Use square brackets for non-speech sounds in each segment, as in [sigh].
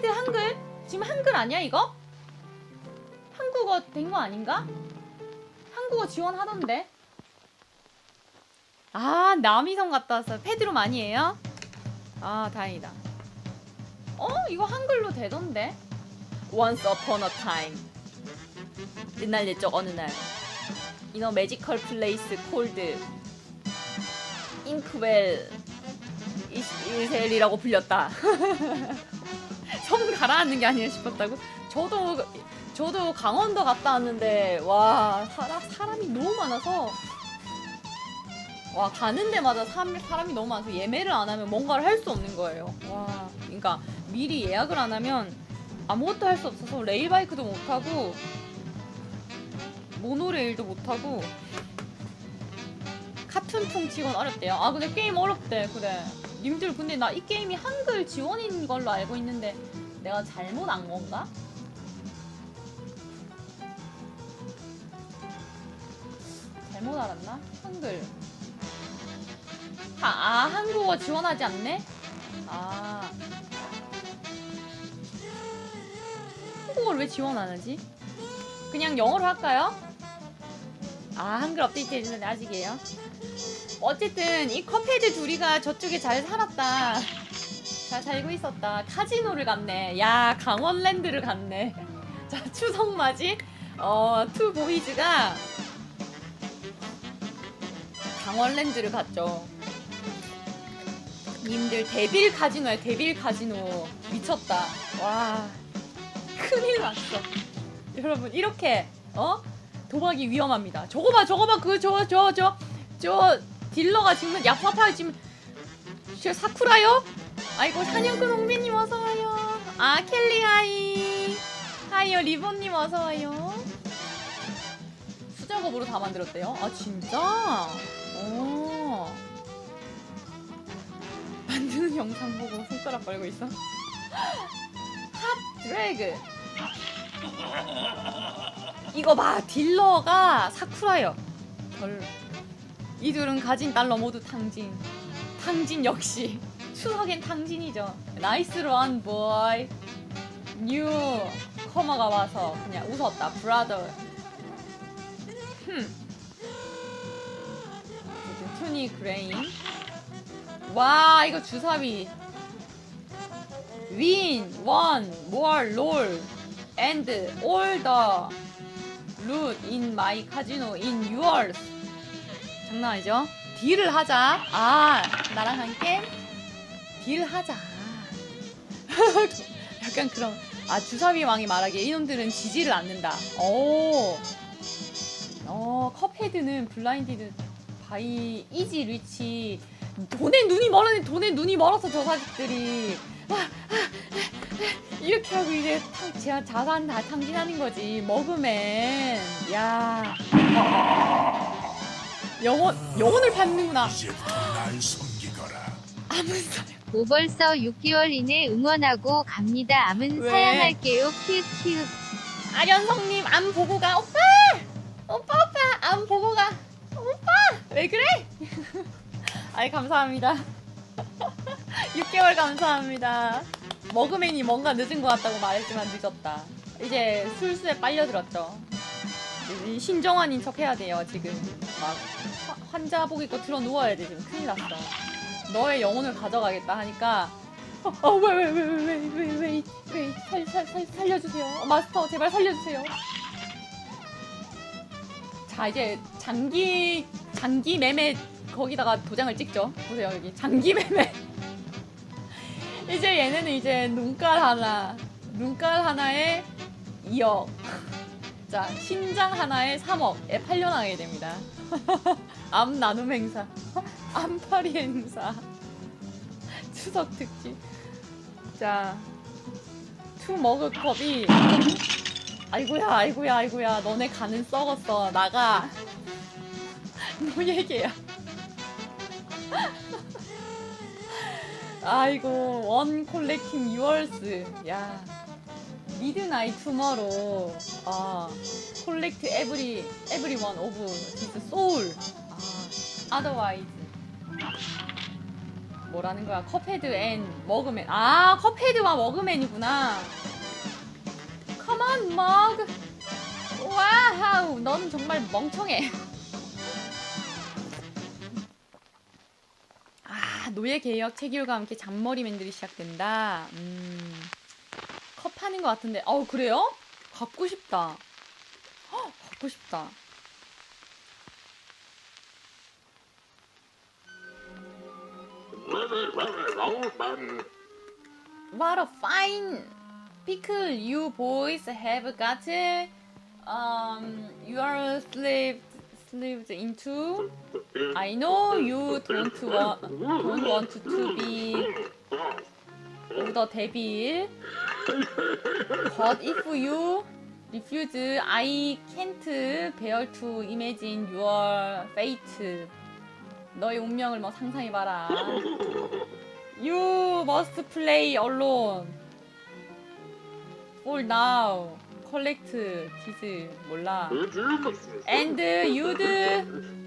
컵헤드 한글? 지금 한글 아니야 이거? 한국어 된 거 아닌가? 한국어 지원하던데. 아 남이성 갔다 왔어요. 패드로 많이 해요? 아 다행이다. 어 이거 한글로 되던데. Once upon a time. 옛날 옛적 어느 날. 이너 매지컬 플레이스 콜드 잉크웰 이셀이라고 불렸다. [laughs] 섬 가라앉는 게 아니라 싶었다고? 저도 저도 강원도 갔다 왔는데 와 사람 사람 이 너무 많아서 와 가는 데마다 사람, 사람이 너무 많아서 예매를 안 하면 뭔가를 할 수 없는 거예요. 와 그러니까 미리 예약을 안 하면 아무것도 할 수 없어서 레일바이크도 못 타고 모노레일도 못 타고 카툰 퉁치곤 어렵대요. 아 근데 게임 어렵대 그래. 님들 근데 나 이 게임이 한글 지원인 걸로 알고 있는데 내가 잘못 안 건가? 잘못 알았나? 한글. 아, 아 한국어 지원하지 않네? 아. 한국어를 왜 지원 안 하지? 그냥 영어로 할까요? 아 한글 업데이트 해주는데 아직이에요. 어쨌든 이 컵헤드 둘이가 저쪽에 잘 살았다. 잘 살고 있었다. 카지노를 갔네. 야 강원랜드를 갔네. 자 추석 맞이 어 투 보이즈가 강원랜드를 갔죠. 님들 데빌 카지노야 데빌 카지노 미쳤다. 와 큰일 났어. 여러분 이렇게 어 도박이 위험합니다. 저거 봐 저거 봐 그 저 저 저 저 딜러가 지금 얍삽하게 지금 저 사쿠라요? 아이고 사냥꾼 홍빈님 어서 와요. 아 켈리 하이 하이요 리본님 어서 와요. 수작업으로 다 만들었대요. 아 진짜? 오. 만드는 영상 보고 손가락 걸고 있어. 핫 드래그. 이거 봐 딜러가 사쿠라요. 별. 이 둘은 가진 달러 모두 탕진. 탕진 역시 추석엔 탕진이죠. 나이스 런 보이. 뉴 커머가 와서 그냥 웃었다. 브라더. 투니 그레인. 와 이거 주사위. win, one, more, roll, and all the loot in. 장난 아니죠? 딜을 하자. 아, 나랑 함께 딜 하자. [laughs] 약간 그런. 아, 주사위 왕이 말하기에 이놈들은 지지를 않는다. 오. 어, 컵헤드는 블라인디드 바이 이지 리치 돈에 눈이 멀어네 돈에 눈이 멀어서 저 자식들이 아, 아, 아, 이렇게 하고 이제 탕, 자, 자산 다 탕진하는 거지 먹으면 야 영혼 영혼을 받는구나 이제부터 날 섬기거라. 아문사 오 벌써 6개월 이내 응원하고 갑니다. 암은 왜? 사양할게요. 키읔 키읔. 아련성님 암 보고 가 오빠! 오빠 오빠! 암 보고 가 오빠! 왜 그래? [laughs] 아이 감사합니다. [laughs] 6개월 감사합니다. 머그맨이 뭔가 늦은 것 같다고 말했지만 늦었다. 이제 술수에 빨려들었죠. 신정환인 척 해야 돼요 지금. 막 화- 환자복 입고 들어 누워야 돼 지금 큰일 났어 너의 영혼을 가져가겠다 하니까 어왜왜왜왜왜왜왜 살 살려주세요? 어, 마스터 제발 살려주세요. 자 이제 장기 장기 매매 거기다가 도장을 찍죠. 보세요 여기. 장기 매매. [laughs] 이제 얘네는 이제 눈깔 하나 눈깔 하나에 2억. 자 신장 하나에 3억에 팔려나가게 됩니다. [laughs] 암 나눔 행사 암파리 행사. 추석 특집. 자투 머그컵이. 아이고야 아이고야 아이고야. 너네 간은 썩었어. 나가. 노예계야 아이고 원 콜렉팅 유얼스. 야 미드나잇 투머로 아 콜렉트 에브리 에브리 원 오브 디스 소울. 아 아더와이즈 뭐라는 거야? 컵헤드 앤 머그맨. 아, 컵헤드와 머그맨이구나. On, 머그. 와우, 넌 정말 멍청해. 아, 노예 개혁 체결과 함께 잔머리맨들이 시작된다. 음, 컵 하는 것 같은데. 어우, 그래요? 갖고 싶다. 헉, 갖고 싶다. What a fine pickle you boys have got. Um, you are slipped slipped into. I know you don't want don't want to be the devil. But if you refuse, I can't bear to imagine your fate. 너의 운명을 뭐 상상해봐라. You must play alone. For now. Collect this 몰라. And you'd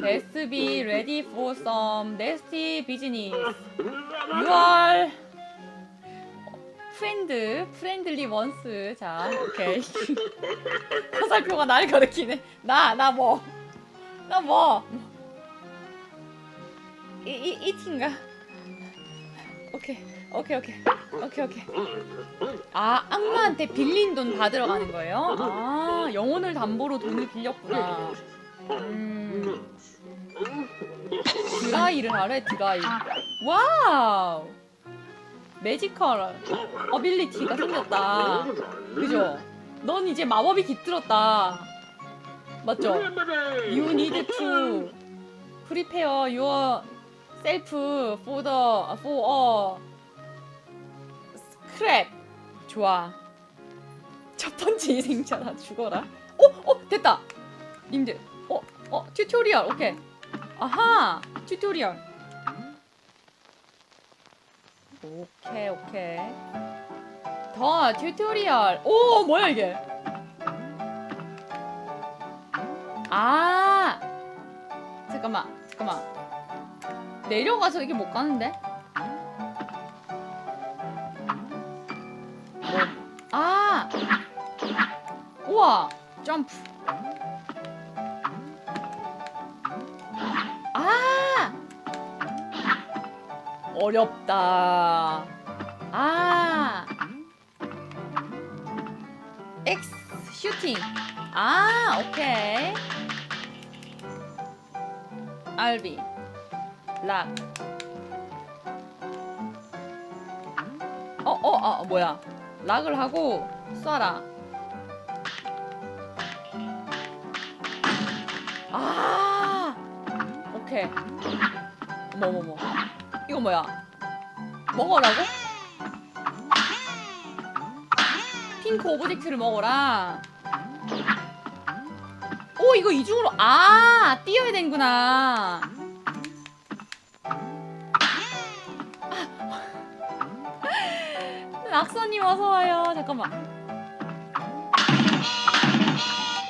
best be ready for some nasty business. You are friend, friendly once. 자, 오케이. 화살표가 날 가리키네. 나, 나 뭐? 나 뭐? 이, 이, 이틴가? 오케이, 오케이, 오케이, 오케이, 오케이. 아, 악마한테 빌린 돈 받으러 가는 거예요? 아, 영혼을 담보로 돈을 빌렸구나. 음, 드라이를 하래, 드라이. 와우! 매지컬 어빌리티가 생겼다. 그죠? 넌 이제 마법이 깃들었다. 맞죠? You need to prepare your for the for a scrap. 좋아. 첫 번째 희생자다 죽어라. 어, 어, 됐다. 님들. 어, 어, 튜토리얼. 오케이. 아하, 튜토리얼. 오케이, 오케이. 더 튜토리얼. 오, 뭐야 이게? 아, 잠깐만, 잠깐만. 내려가서 이게 못 가는데? 뭐? 아, 우와, 점프. 아, 어렵다. 아, X 슈팅. 아, 오케이. RB. 락. 어, 어, 아, 뭐야. 락을 하고 쏴라. 아, 오케이. 어머, 어머, 어머. 이거 뭐야? 먹어라고? 핑크 오브젝트를 먹어라. 오, 이거 이중으로, 아, 뛰어야 되는구나. 낙서님 어서 와요. 잠깐만.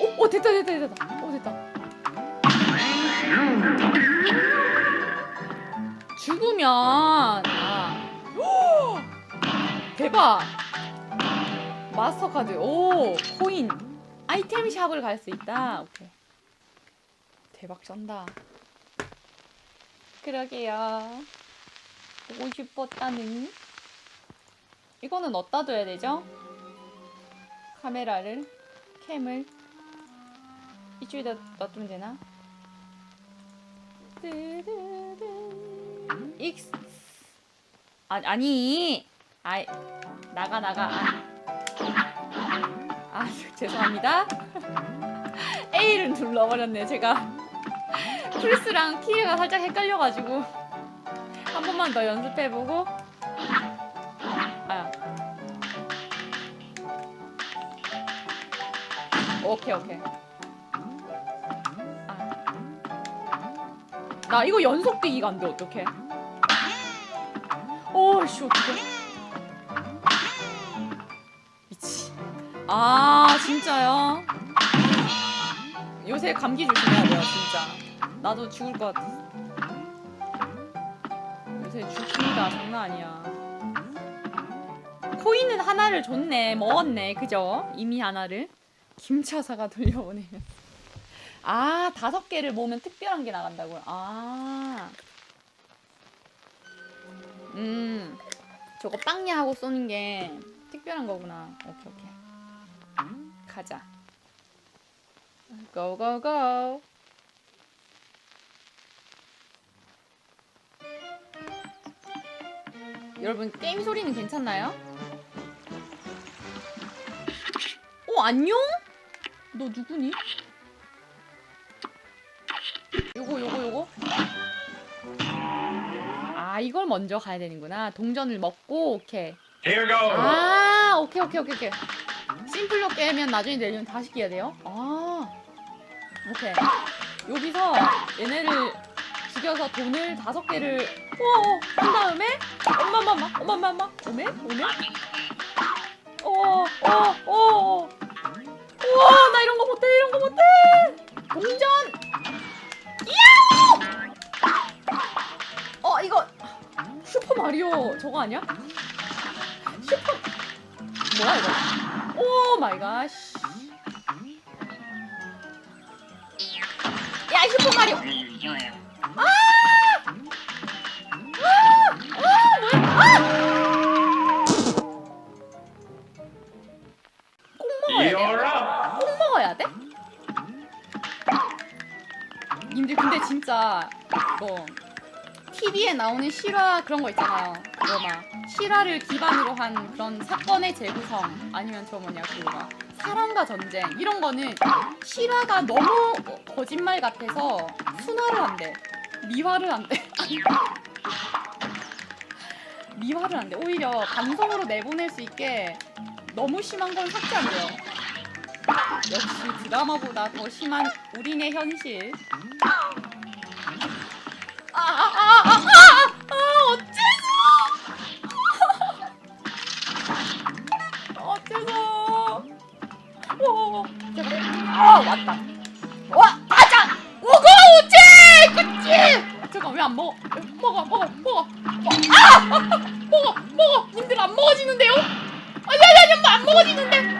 오, 오, 됐다, 됐다, 됐다. 오, 됐다. 죽으면, 아. 오! [gasps] 대박. 마스터 카드. 오, 코인. 아이템 샵을 갈 수 있다. 오케이. 대박 쩐다. 그러게요. 보고 싶었다는. 이거는 어디다 둬야 되죠? 카메라를, 캠을 이쪽에다 놔두면 되나? 뜨르르. X. 아, 아니. 아이, 나가, 나가. 아, 아 [laughs] 죄송합니다. [laughs] A를 눌러버렸네. 제가 플스랑 키가 살짝 헷갈려가지고 한 번만 더 연습해보고 오케이 오케이. 아. 나 이거 연속 뛰기가 안돼 어떡해? 오씨 어떡해? 미치. 아 진짜요? 요새 감기 조심해야 돼요 진짜. 나도 죽을 것 같아. 요새 요새 죽습니다. 장난 아니야. 코인은 하나를 줬네. 먹었네. 그죠? 이미 하나를. 김차사가 돌려보내면. 아, 다섯 개를 모으면 특별한 게 나간다고요. 아. 음. 저거 빵야 하고 쏘는 게 특별한 거구나. 오케이, 오케이. 가자. 고 고 고. 여러분 게임 소리는 괜찮나요? 어 안녕? 너 누구니? 요거 요거 요거? 아 이걸 먼저 가야 되는구나. 동전을 먹고 오케이. Here goes. 아 오케이 오케이 오케이 오케이. 심플로 깨면 나중에 내려면 다시 깨야 돼요? 아 오케이. 여기서 얘네를 죽여서 돈을 다섯 개를 오 한 다음에 엄마 엄마 엄마 엄마 엄마 오메? 오메? 오오오오 우와 나 이런 거 못해 이런 거 못해. 동전. 야오 어 이거 슈퍼 마리오 저거 아니야? 슈퍼 뭐야 이거? 오 마이 갓 야, 슈퍼 마리오! TV에 나오는 실화 그런 거 있잖아요. 뭐막 실화를 기반으로 한 그런 사건의 재구성 아니면 저 뭐냐 그막 사랑과 전쟁 이런 거는 실화가 너무 거짓말 같아서 순화를 한대. 미화를 한대. [laughs] 미화를 한대. 오히려 감성으로 내보낼 수 있게 너무 심한 건 삭제한대요. 역시 드라마보다 더 심한 우리네 현실. 아, 아, 아, 오. 아, 왔다. 와, 가자! 오고, 오지! 그치! 잠깐, 왜안 먹어? 먹어, 먹어, 먹어. 아! 먹어, 먹어! 님들 안 먹어지는데요? 아니, 아니, 아니, 안 먹어지는데?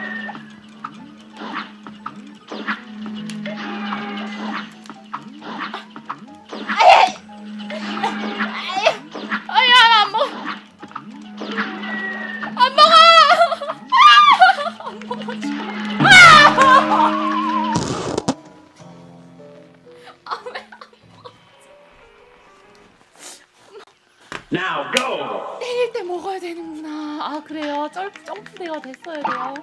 Now go. 때릴 때 먹어야 되는구나 아 그래요 점, 점프대가 됐어야 돼요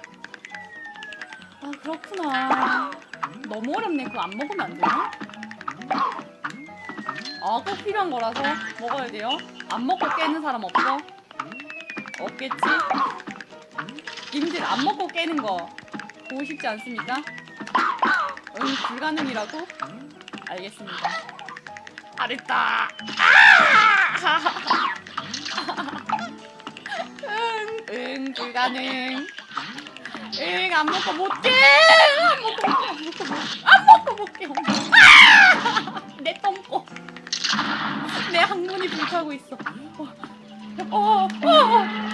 아 그렇구나 너무 어렵네 그거 안 먹으면 안 되나? 아꼭 필요한 거라서 먹어야 돼요 안 먹고 깨는 사람 없어? 없겠지? 님들 안 먹고 깨는 거 보고 싶지 않습니까? 응 불가능이라고? 알겠습니다 잘했다 아! 응, 불가능. 응, 안 먹고 못 깨. 안 먹고 못 깨, 안 먹고 못 깨. 안 먹고 못 깨. 아! 내 똥꼬. 내 항문이 불타고 있어. 어, 어, 어, 어.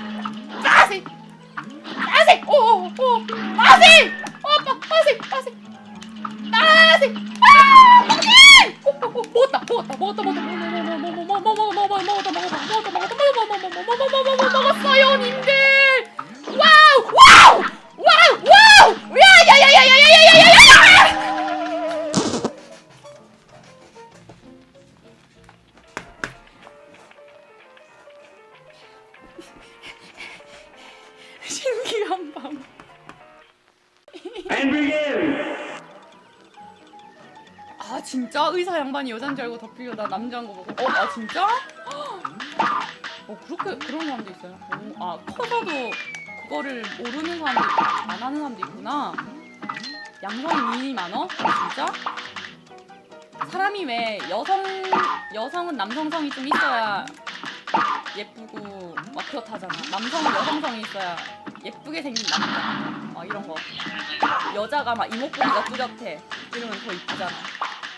양반이 여잔 줄 알고 덮으려다 남자인 거 보고 어 아 진짜? 어 그렇게 그런 사람도 있어요. 오, 아 커서도 그거를 모르는 사람도 있고 안 하는 사람도 있구나. 양성 미인이 많어? 아, 진짜? 사람이 왜 여성 여성은 남성성이 좀 있어야 예쁘고 막 그렇다잖아. 남성은 여성성이 있어야 예쁘게 생긴 남자. 막 이런 거. 여자가 막 이목구비가 뚜렷해. 이러면 더 이쁘잖아.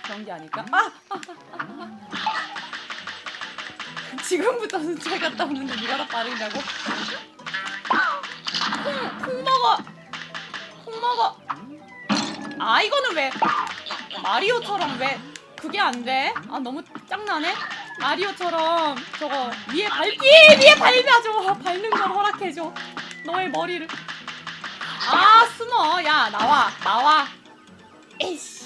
그런 게 아닐까? 아! 아, 아. 지금부터는 잘 갔다 오는데 누가 더 빠르냐고? 콩, 콩 먹어. 콩 먹어. 아 이거는 왜 마리오처럼 왜 그게 안 돼? 아 너무 짱나네. 마리오처럼 저거 위에 밟기 위에 밟아줘. 밟는 걸 허락해줘. 너의 머리를. 아 숨어. 야 나와 나와. 에이씨.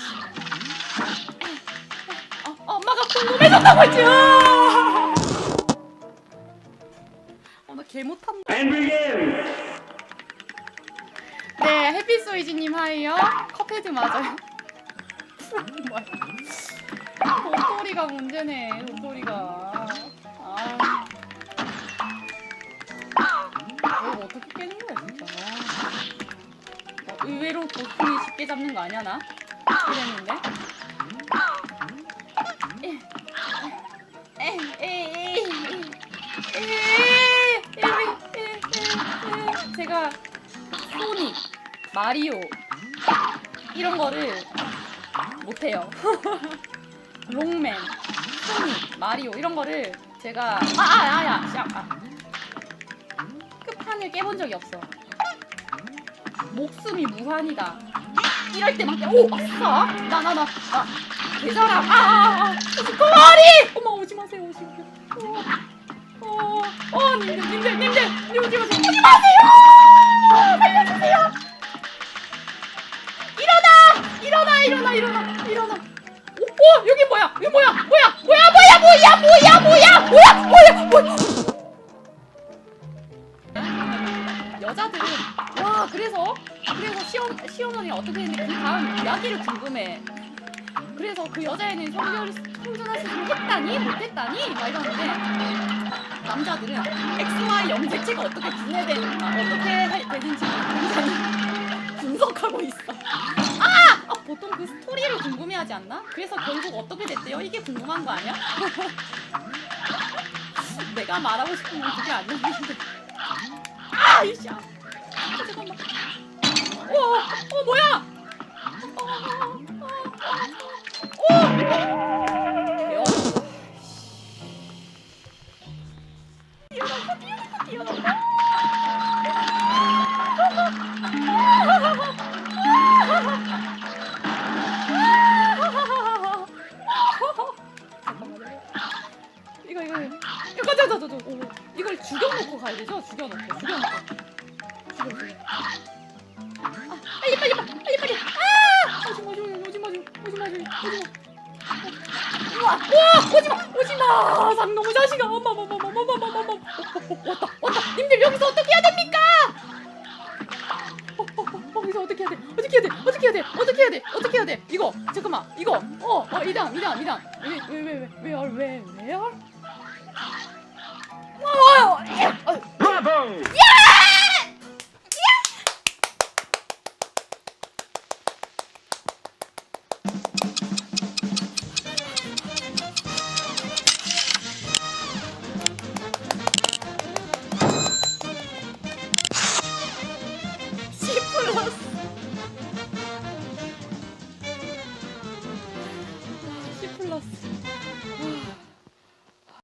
어, 엄마가 궁금해졌다고 했지. 아! 어, 나개 못한다. 네, 해피소이지님 하이요. 컵헤드 맞아요. 뭐야? 도토리가 문제네. 도토리가. 아. 이거 어떻게 깨는 거야 진짜. 어, 의외로 도토리 쉽게 잡는 거 아니야 나? 이랬는데. 마리오 이런 거를 못해요. [laughs] 롱맨, 소닉, 마리오 이런 거를 제가 아아야 아, 아. 끝판을 깨본 적이 없어. 목숨이 무한이다. 이럴 때막 오 아싸 나나 나 나 개잘함 아아아 고마리 어머 오지 마세요 오지 마세요. 어, 어, 어, 님들, 님들, 님들 오지 마세요. 오지 마세요! 살려주세요! 일어나! 일어나, 일어나, 일어나. 오, 오, 여기 뭐야? 여기 뭐야? 뭐야? 뭐야? 뭐야? 뭐야? 뭐야? 뭐야? 뭐야? 뭐야? 뭐야? 여자들은 와 그래서 그래서 시험 시어머니 어떻게 했는데 그 다음 이야기를 궁금해. 그래서 그 여자애는 성별 성전할 수 했다니 못했다니 막 이러는데 남자들은 X, Y 염색체가 어떻게 아, 어떻게 할- 되는지 굉장히 분석하고 있어. 아! 아! 보통 그 스토리를 궁금해하지 않나? 그래서 결국 어떻게 됐대요? 이게 궁금한 거 아니야? 내가 말하고 싶은 건 그게 아니었는데. 아! 이씨! 아, 잠깐만. 어, 어 뭐야? 어, 어, 어, 어, 어. 뛰어넘어 뛰어넘어 뛰어넘어 이거 잠깐만 이거. 어, 어 이단 이단 이단. 왜왜왜왜왜왜왜왜? 와와와 어, 어, 어, 브라보! 예